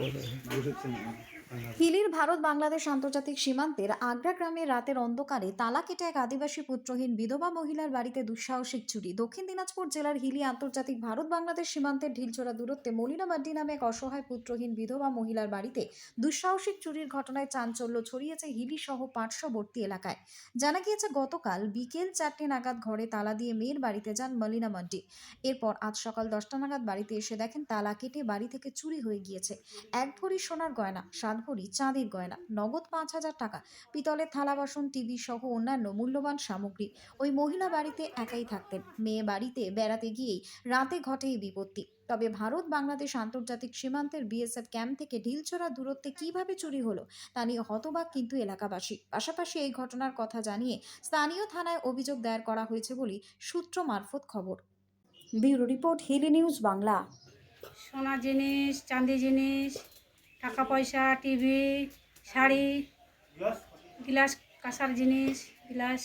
我这是自己 হিলির ভারত বাংলাদেশ আন্তর্জাতিক সীমান্তের আগ্রা গ্রামে রাতের অন্ধকারে তালা কেটে এক আদিবাসী পুত্রহীন বিধবা মহিলার বাড়িতে দুঃসাহসিক চুরি। দক্ষিণ দিনাজপুর জেলার হিলি আন্তর্জাতিক ভারত বাংলাদেশ সীমান্তের ঢিলছোড়া দূরত্বে মলিনা মাড্ডি নামে এক অসহায় পুত্রহীন বিধবা মহিলার বাড়িতে দুঃসাহসিক চুরির ঘটনায় চাঞ্চল্য ছড়িয়েছে হিলি সহ পার্শ্ববর্তী এলাকায়। জানা গিয়েছে, গতকাল বিকেল চারটে নাগাদ ঘরে তালা দিয়ে মেয়ের বাড়িতে যান মলিনা মাড্ডি এরপর আজ সকাল দশটা নাগাদ বাড়িতে এসে দেখেন তালা কেটে বাড়ি থেকে চুরি হয়ে গিয়েছে। এক ভরি সোনার গয়না, সাত ভরি চাঁদির গয়না নগদ পাঁচ হাজার টাকা পিতলের থালা বাসন টিভি সহ অন্যান্য মূল্যবান সামগ্রী। ওই মহিলা বাড়িতে একাই থাকতেন। মেয়ে বাড়িতে বেড়াতে গিয়েই রাতে ঘটে এই বিপত্তি। তবে ভারত বাংলাদেশ আন্তর্জাতিক সীমান্তের বিএসএফ ক্যাম্প থেকে ঢিলছোড়া দূরত্বে কীভাবে চুরি হলো তা নিয়ে হতবাক কিন্তু এলাকাবাসী। পাশাপাশি এই ঘটনার কথা জানিয়ে স্থানীয় থানায় অভিযোগ দায়ের করা হয়েছে বলে সূত্র মারফত খবর। Bureau report Hili news Bangla. সোনা জিনিস চাঁদি জিনিস টাকা পয়সা টিভি শাড়ি গ্লাস কাঁসার জিনিস গ্লাস।